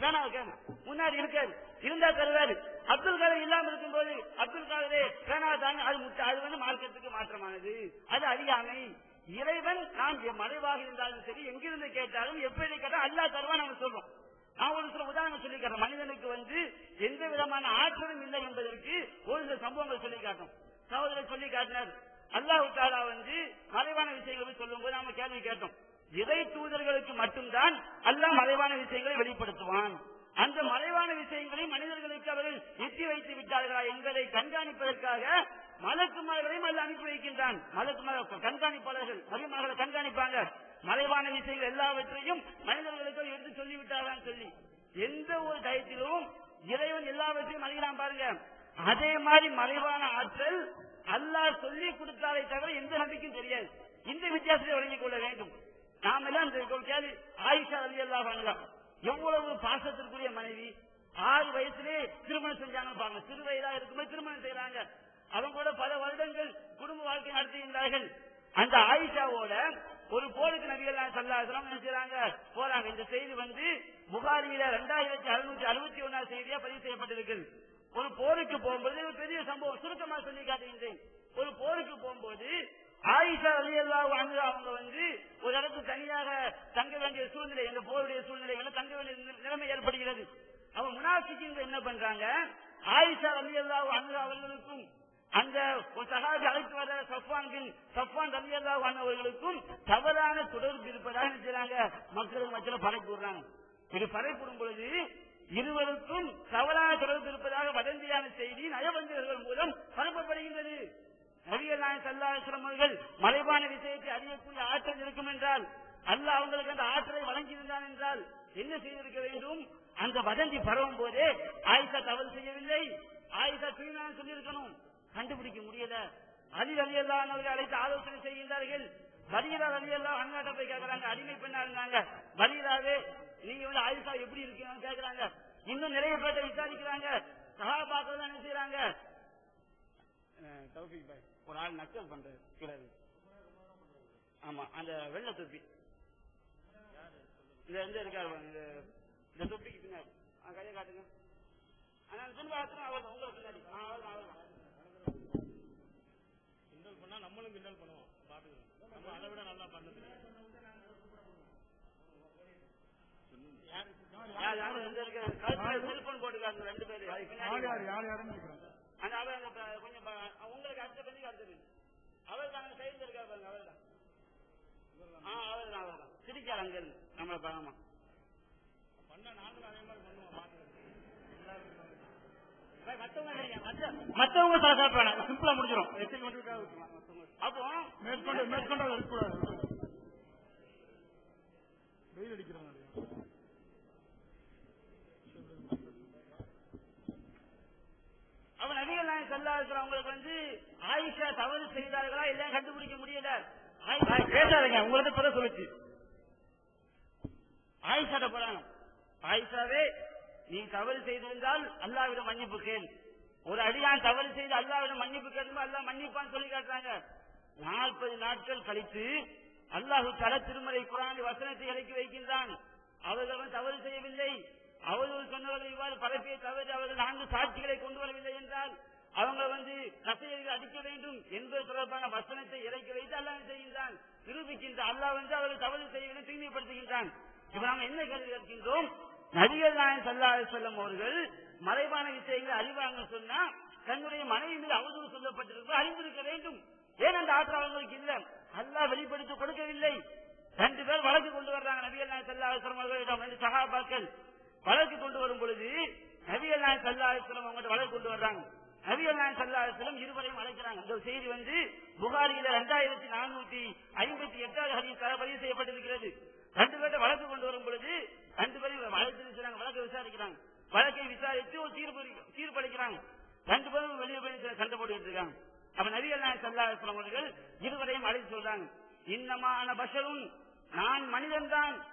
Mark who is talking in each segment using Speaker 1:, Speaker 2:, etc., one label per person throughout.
Speaker 1: பேனாவை முன்னாடி இருக்காரு. இருந்தா தருவாரு. அப்துல் கலாம் இல்லாம இருக்கும்போது அப்துல் கலாமே பேனாவை தாங்க அது முட்டை. அது வந்து மார்க்கத்துக்கு மாற்றமானது. அது அறியாமை. இறைவன் நாம் மறைவாக இருந்தாலும் சரி எங்கிருந்து கேட்டாலும் எப்படி கேட்டாலும் அல்லாஹ் தருவா நம்ம சொல்றோம். நான் ஒரு சில உதாரணம் சொல்லி காட்டுறேன் மனிதனுக்கு வந்து எந்த விதமான ஆற்றலும் இல்லை என்பதற்கு ஒரு சில சம்பவங்கள் சொல்லி காட்டும் சகோதரர் சொல்லி காட்டினார் அல்லாஹ் தாலா வந்து மறைவான விஷயங்களை சொல்லும் போது நாம கேள்வி கேட்டோம். இறை தூதர்களுக்கு மட்டும்தான் அல்லாஹ் மறைவான விஷயங்களை வெளிப்படுத்துவான். அந்த மறைவான விஷயங்களை மனிதர்களுக்கு அவர்கள் எட்டி வைத்து விட்டார்களா என்பதை கண்காணிப்பதற்காக மலக்குமார்களையும் அல்ல அனுப்பி வைக்கின்றான். மலக்குமார கண்காணிப்பாளர்கள் நபிமார்களை கண்காணிப்பாங்க. மறைவான விஷயங்கள் எல்லாவற்றையும் மனிதர்களுக்கு எடுத்து சொல்லிவிட்டாரான்னு சொல்லி. எந்த ஒரு டயத்திலும் இறைவன் எல்லாவற்றையும் அறிகிறான் பாருங்க. அதே மாதிரி மறைவான ஆற்றல் அல்லாஹ் சொல்லி கொடுத்தாலே தவிர எந்த நம்பிக்கையும் தெரியாது. இந்த வித்தியாசத்தை வழங்கிக் கொள்ள வேண்டும். நாம எல்லாம் கேள்வி ஆயிஷா அலி அல்லா வாங்கலாம் எவ்வளவு பாசத்திற்குரிய மனைவி ஆறு வயசுலேயே திருமணம் செஞ்சாங்க பாருங்க. சிறு வயதா இருக்கும்போது திருமணம் செய்யறாங்க அவங்க கூட பல வருடங்கள் குடும்ப வாழ்க்கை நடத்துகின்றார்கள் அந்த ஆயிஷாவோட ஒரு போருக்கு நபிகள் சல்லாசலம் என்ன செய்றாங்க? போறாங்க. இந்த செய்தி வந்து புகாரியில ரெண்டாயிரத்தி அறுநூத்தி அறுபத்தி ஒன்னாம் செய்தியா பதிவு செய்யப்பட்டிருக்கு ஒரு போருக்கு போகும்போது ஒரு பெரிய சம்பவம் சுருக்கமா சொல்லி காட்டுகின்றேன். ஒரு போருக்கு போகும்போது ஆயிஷா அலி வந்து அவங்க வந்து ஒரு இடத்துக்கு தனியாக தங்க வேண்டிய சூழ்நிலை இந்த போருடைய சூழ்நிலைகளை தங்க வேண்டிய நிலைமை ஏற்படுகிறது. அவங்க முனாசிக்கு என்ன பண்றாங்க? ஆயிஷா அலி வந்து அவர்களுக்கும் அந்த ஒரு அழைத்து வர சஃப்வான் பின் சஃப்வான் ரலியல்லா அவர்களுக்கும் தவறான தொடர்பு இருப்பதாக நினைச்சாங்க மக்களுக்கு மத்தியில் படைப்பு விடுறாங்க இது படைப்பிடும் பொழுது இருவருக்கும் தவறான தொடர்பு இருப்பதாக வதந்தியான செய்தி நயவஞ்சகர்கள் மூலம் பரப்ப நபிகள் நாயகம் சல்லாஸ்லம் அவர்கள் விஷயத்தை அறியக்கூடிய ஆற்றல் இருக்கும் என்றால் அல்ல அவங்களுக்கு அந்த ஆற்றலை வழங்கியிருந்தான் என்றால் என்ன செய்திருக்க வேண்டும்? அந்த வதந்தி பரவும் போதே ஆயிஷா தவறு செய்யவில்லை. ஆயிஷா தூய்மையான சொல்லியிருக்கணும். கண்டுபிடிக்க முடியல. அலி அலி அவர்கள் அழைத்து ஆலோசனை செய்கின்றார்கள். பரீரா அலி அல்லா அண்ணாட்ட போய் கேட்கறாங்க. அடிமை பெண்ணா இருந்தாங்க. பரீராவே நீங்க வந்து ஆயிஷா எப்படி இருக்கீங்கன்னு கேட்கறாங்க. இன்னும் நிறைய பேர்ட்ட விசாரிக்கிறாங்க. சகாபாக்கள் தான் என்ன செய்யறாங்க பாய். ஒரு ஆள் நக்கல் பண்றாரு கீழே ஆமா அந்த வெள்ளை தொப்பி. இந்த எந்த இருக்காரு இந்த இந்த தொப்பிக்கு பின்னாடி. கையை காட்டுங்க. ஆனா அந்த பின்பாகத்துல அவர் உங்களுக்கு பின்னாடி.
Speaker 2: கிண்டல் பண்ணா நம்மளும் கிண்டல் பண்ணுவோம் பாத்துக்கிறோம் நம்ம அதை விட நல்லா பண்ணது.
Speaker 1: இந்த செல்போன் போட்டுக்காங்க ரெண்டு பேரு. அதுக்கு பின்னாடி
Speaker 3: யார் யார் யாருன்னு கேக்குறாங்க.
Speaker 1: அந்த அவர் அந்த ப- கொஞ்சம் அவர் தான் இருக்கா பாருங்க அவர் தான் ஆ அவர் தான் அவர் தான் சிரிக்கார் அங்க இருந்து நம்மளை பாருமா
Speaker 2: பண்ணா நாங்களும் அதே மாதிரி பண்ணுவோம்
Speaker 1: மத்தவங்க சிம்பிளா முடிஞ்சிடும். அப்போ
Speaker 3: மேற்கொண்டு மேற்கொண்டு இருக்கக்கூடாது வெயில் அடிக்கிறாங்க
Speaker 1: அவன் அலைஹி வஸல்லம் அவங்களுக்கு வந்து ஆயிஷா தவறு செய்தார்களா இல்லையா கண்டுபிடிக்க முடியல. பேசாதீங்க உங்களுக்கு இப்பதான் சொல்லுச்சு. ஆயிஷாட்ட போறாங்க. ஆயிஷாவே நீ தவறு செய்திருந்தால் அல்லாவிடம் மன்னிப்பு கேள். ஒரு அடியான் தவறு செய்து அல்லாவிடம் மன்னிப்பு கேட்கும் அல்லாஹ் மன்னிப்பான்னு சொல்லி காட்டுறாங்க. நாற்பது நாட்கள் கழித்து அல்லாஹு தல திருமலை குரான் வசனத்தை இறக்கி வைக்கின்றான். அவர்கள் தவறு செய்யவில்லை. அவர்கள் சொன்னவர்கள் இவ்வாறு பரப்பிய தவறு அவர்கள் நான்கு சாட்சிகளை கொண்டு வரவில்லை என்றால் அவங்க வந்து கசையை அடிக்க வேண்டும் என்பது தொடர்பான வசனத்தை இறக்கி வைத்து அல்லாஹ் செய்கின்றான்? நிரூபிக்கின்றான். அல்லாஹ் வந்து அவர்கள் தவறு செய்வதை தூய்மைப்படுத்துகின்றான் இப்ப நாம என்ன கேள்வி கேட்கின்றோம்? நபிகள் நாயன் சல்லா செல்லம் அவர்கள் மறைவான விஷயங்களை அறிவாங்க சொன்னா தன்னுடைய மனைவி மீது அவதூறு சொல்லப்பட்டிருக்க அறிந்திருக்க வேண்டும். ஏன் அந்த ஆற்றல் அவங்களுக்கு இல்ல? அல்லாஹ் வெளிப்படுத்தி கொடுக்கவில்லை. ரெண்டு பேர் வழக்கு கொண்டு வர்றாங்க. நபிகள் நாயன் சல்லா அலுவலம் அவர்களிடம் வந்து சகாபாக்கள் வழக்கு கொண்டு வரும் பொழுது நபிகள் நாயன் சல்லா அலுவலம் அவங்கள்ட்ட வழக்கு கொண்டு வர்றாங்க. நபியல்லான் நாயன் இருவரையும் அழைக்கிறாங்க. இந்த செய்தி வந்து புகாரியில இரண்டாயிரத்தி நானூத்தி ஐம்பத்தி எட்டாவது ஹதீஸ் பதிவு செய்யப்பட்டிருக்கிறது. ரெண்டு பேர்ட்ட வழக்கு கொண்டு வரும் பொழுது ரெண்டு பேரும் வழக்கு விசாரிக்கிறாங்க. வழக்கை விசாரிக்கிறாங்க. வழக்கை விசாரித்து ஒரு தீர்ப்பு தீர்ப்பளிக்கிறாங்க. ரெண்டு பேரும் வெளியே போய் சண்டை போட்டுக்கிட்டு இருக்காங்க. அப்ப நபிகள் நாயகம் அவர்கள் இருவரையும் அழைத்து சொல்றாங்க. இன்னமான பஷரும் நான் மனிதன்தான்.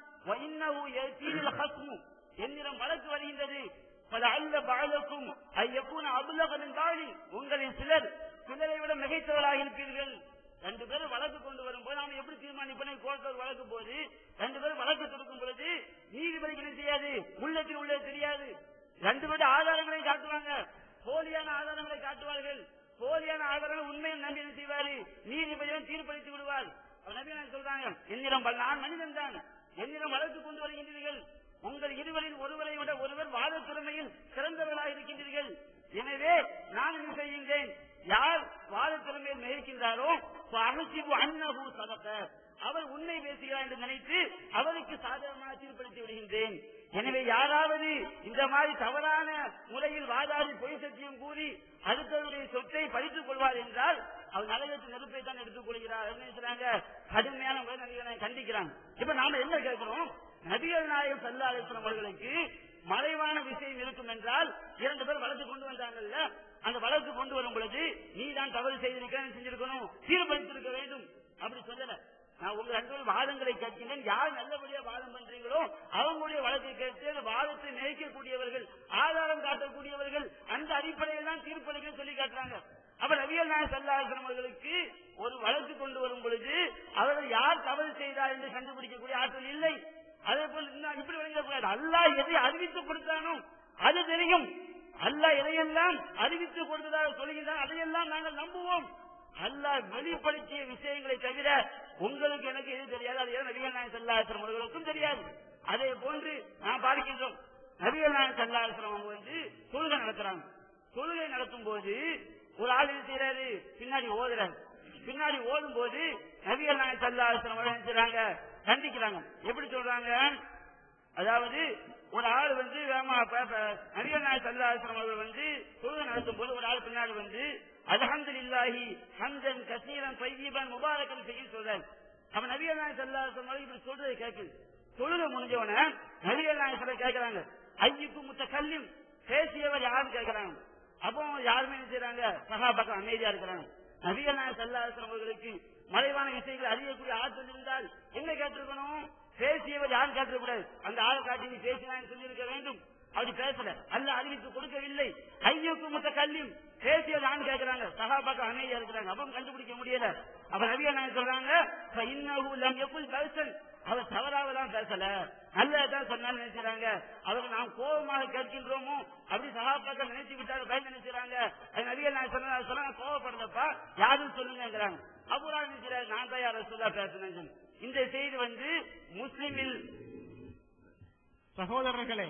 Speaker 1: என்னிடம் வழக்கு வருகின்றது. பல பாலக்கும் தாழி உங்களின் சிலர் சிலரை விட மிகைத்தவராக இருப்பீர்கள். ரெண்டு பேரும் வழக்கு கொண்டு வரும்போது நாம எப்படி தீர்மானிப்பேன் கோர்ட்டில் வழக்கு போது ரெண்டு பேரும் வழக்கு தொடுக்கும் பொழுது நீதிபதிக்கு தெரியாது உள்ளத்தில் உள்ளே தெரியாது. ரெண்டு பேரும் ஆதாரங்களை காட்டுவாங்க. போலியான ஆதாரங்களை காட்டுவார்கள். போலியான ஆதாரங்கள் உண்மையை நம்பி என்ன செய்வாரு? நீதிபதியும் தீர்ப்பளித்து விடுவார். நபி சொல்றாங்க? என்னிடம் நான் மனிதன் தான். என்னிடம் வழக்கு கொண்டு வருகின்றீர்கள். பேசுகிறார் என்று நினைத்து அவருக்கு சாதகமாக தீர்ப்படுத்தி விடுகின்றேன். எனவே யாராவது இந்த மாதிரி தவறான முறையில் வாதாடி பொய் சத்தியம் கூறி அடுத்தவருடைய சொத்தை பறித்துக் கொள்வார் என்றால் அவர் நரகத்து நெருப்பை தான் எடுத்துக் கொள்கிறார். என்ன கடுமையான முறை நபிகளை கண்டிக்கிறாங்க. இப்ப நாம என்ன கேட்கிறோம்? நபிகள் நாயகம் சல்லா அலிஸ்லாம் அவர்களுக்கு மறைவான விஷயம் இருக்கும் என்றால் இரண்டு பேர் வளர்த்து கொண்டு வந்தாங்கல்ல? அந்த வழக்கு கொண்டு வரும் பொழுது நீ தான் தவறு செய்திருக்க செஞ்சிருக்கணும் சீர்படுத்திருக்க வேண்டும். அப்படி சொல்லல. நான் உங்க ரெண்டு வாதங்களை கேட்கின்றேன் யார் நல்லபடியா வாதம் பண்றீங்களோ அவங்களுடைய வழக்கை கேட்டு அந்த வாதத்தை நினைக்கக்கூடியவர்கள் ஆதாரம் காட்டக்கூடியவர்கள் அந்த அடிப்படையில் தான் தீர்ப்பளிக்க சொல்லி காட்டுறாங்க. அப்ப ரவியல் நாயகம் சல்லாஹம் அவர்களுக்கு ஒரு வழக்கு கொண்டு வரும் பொழுது அவர்கள் யார் தவறு செய்தார் என்று கண்டுபிடிக்கக்கூடிய ஆற்றல் இல்லை. அதே போல் இப்படி வழங்கக்கூடாது அல்லாஹ் எதை அறிவித்து கொடுத்தானோ அது தெரியும். அல்லா எதையெல்லாம் அறிவித்து கொடுத்ததாக சொல்லுகின்றான் அதையெல்லாம் நாங்கள் நம்புவோம். அல்லாஹ் வெளிப்படுத்திய விஷயங்களை தவிர உங்களுக்கு எனக்கு எது தெரியாது அது ஏன் நபிகள் நாயன் செல்லாசிரம் அவர்களுக்கும் தெரியாது. அதே போன்று நாம் பார்க்கின்றோம் நபிகள் நாயன் செல்லாசிரம் அவங்க வந்து தொழுகை நடத்துறாங்க. தொழுகை நடத்தும் போது ஒரு ஆள் என்ன செய்யறாரு பின்னாடி ஓதுறாரு. பின்னாடி ஓதும் போது நபிகள் நாயன் செல்லாசிரம் அவர்கள் செய்றாங்க? கண்டிக்கிறாங்க. எப்படி சொல்றாங்க? அதாவது ஒரு ஆள் வந்து வேமா ப- ப- அவர்கள் வந்து தொழுகை நடத்தும் போது ஒரு ஆள் பின்னால் வந்து அலஹந்து இல்லாஹி ஹந்தன் கசீரன் பையீபன் முபாரக்கன் செய்ய சொல்றாரு. அப்ப நபிகள் நாயகம் சல்லாஹம் அவர்கள் இப்படி சொல்றதை கேட்குது. தொழுகை முடிஞ்சவன நபிகள் நாயகம் சொல்ல கேட்கிறாங்க. ஐயுக்கு முத்த கல்லும் பேசியவர் யாருன்னு கேட்கிறாங்க. அப்போ யாருமே என்ன செய்யறாங்க சகாபாக்கம் அமைதியா இருக்கிறாங்க. நபிகள் நாயகம் சல்லாஹம் அவர்களுக்கு மறைவான விஷயங்களை அறியக்கூடிய ஆற்றல் இருந்தால் என்ன கேட்டிருக்கணும்? பேசியவர் யாரும் கேட்டிருக்கூடாது அந்த ஆளை காட்டி நீ பேசினான்னு சொல்லியிருக்க வேண்டும். அப்படி பேசல. அல்ல அறிவித்து கொடுக்கவில்லை. ஐயோக்கு முத்த கல்லியும் பேசியது ஆண் கேட்கிறாங்க. சகாபாக்க அமைதியா இருக்கிறாங்க. அப்ப கண்டுபிடிக்க முடியல. அவர் நபியா நாயகம் சொல்றாங்க? "ஃப இன்னஹு லம் அவர் தவறாவதான் பேசல. நல்லதான் சொன்னாலும் நினைச்சாங்க அவர் நாம் கோபமாக கேட்கின்றோமோ? அப்படி சகாபாக்க நினைச்சு விட்டாரு பயந்து நினைச்சாங்க அது நவிய நான் சொன்ன சொன்னாங்க கோவப்படலப்பா யாரும் சொல்லுங்கிறாங்க அபுரா நினைச்சாரு நான் தான் யாரும் சொல்ல பேசுனேன் இந்த செய்தி வந்து முஸ்லிமில்
Speaker 4: சகோதரர்களே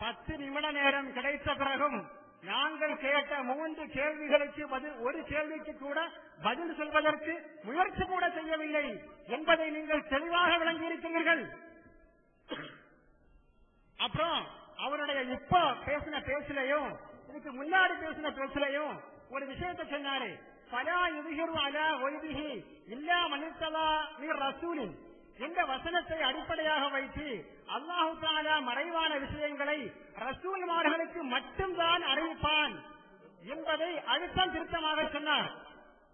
Speaker 4: பத்து நிமிட நேரம் கிடைத்த பிறகும் நாங்கள் கேட்ட மூன்று கேள்விகளுக்கு பதில் ஒரு கேள்விக்கு கூட பதில் சொல்வதற்கு முயற்சி கூட செய்யவில்லை என்பதை நீங்கள் தெளிவாக விளங்கியிருக்கிறீர்கள். அப்புறம் அவருடைய இப்ப பேசின பேசலையும் இதுக்கு முன்னாடி பேசின பேசலையும் ஒரு விஷயத்தை சொன்னாரு. பலா அலா இல்லா இந்த வசனத்தை அடிப்படையாக வைத்து அல்லாஹு தாலா மறைவான விஷயங்களை ரசூல்மார்களுக்கு மட்டும்தான் அறிவிப்பான் என்பதை அழுத்தம் திருத்தமாக சொன்னார்.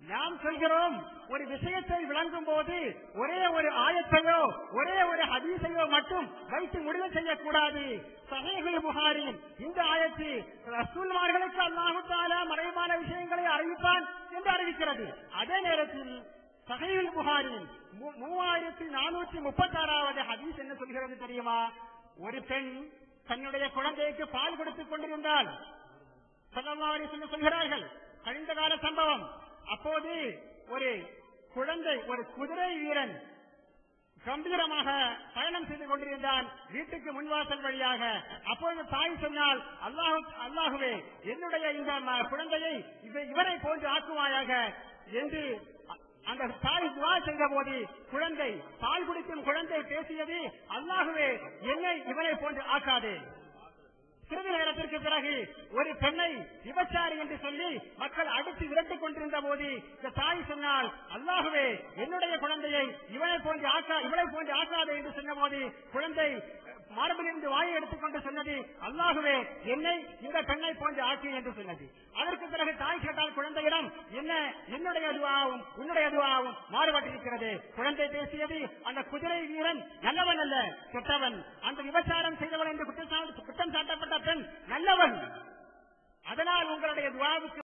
Speaker 4: நாம் சொல்கிறோம் ஒரு விஷயத்தை விளங்கும் போது ஒரே ஒரு ஆயத்தையோ ஒரே ஒரு ஹதீஸையோ மட்டும் வைத்து முடிவு செய்யக்கூடாது. சகைகள் புகாரி இந்த ஆயத்து ரசூல்மார்களுக்கு அல்லாஹுத்தால மறைவான விஷயங்களை அறிவிப்பான் என்று அறிவிக்கிறது. அதே நேரத்தில் சகைகள் புகாரி மூ- மூவாயிரத்தி நானூற்றி முப்பத்தி ஆறாவது ஹதீஸ் என்ன சொல்கிறது தெரியுமா? ஒரு பெண் தன்னுடைய குழந்தைக்கு பால் கொடுத்துக் கொண்டிருந்தால் சொல்கிறார்கள் கழிந்த கால சம்பவம். அப்போது ஒரு குழந்தை ஒரு குதிரை வீரன் கம்பீரமாக பயணம் செய்து கொண்டிருந்தான் வீட்டுக்கு முன்வாசல் வழியாக. அப்பொழுது தாய் சொன்னால் அல்லாஹு அல்லாஹுவே என்னுடைய இந்த குழந்தையை இவரை போன்று ஆக்குவாயாக? என்று அந்த தாய் துவா செய்த போது குழந்தை பால் குடிக்கும் குழந்தை பேசியது அல்லாஹுவே என்னை இவரை போன்று ஆக்காதே. சிறிது நேரத்திற்கு பிறகு ஒரு பெண்ணை விபச்சாரி என்று சொல்லி மக்கள் அடித்து விரட்டுக் கொண்டிருந்த போது இந்த தாய் சொன்னால் அல்லாகவே என்னுடைய குழந்தையை இவளை போன்று ஆக்கா இவளை போன்று ஆக்காதே என்று சொன்னபோது குழந்தை மார்பிலிருந்து வாயை எடுத்துக்கொண்டு சொன்னது அல்லாகவே என்னை இந்த பெண்ணை போன்று ஆக்கி என்று சொன்னது. அதற்கு பிறகு தாய் கேட்டால் குழந்தையிடம் என்ன என்னுடைய அதுவாகவும் உன்னுடைய அதுவாகவும் மாறுபட்டிருக்கிறது? குழந்தை பேசியது அந்த குதிரை வீரன் நல்லவன் அல்ல கெட்டவன். அந்த விபச்சாரம் செய்தவன் என்று குற்றம் குற்றம் சாட்டப்பட்ட பெண் நல்லவன். அதனால் உங்களுடைய துவாவுக்கு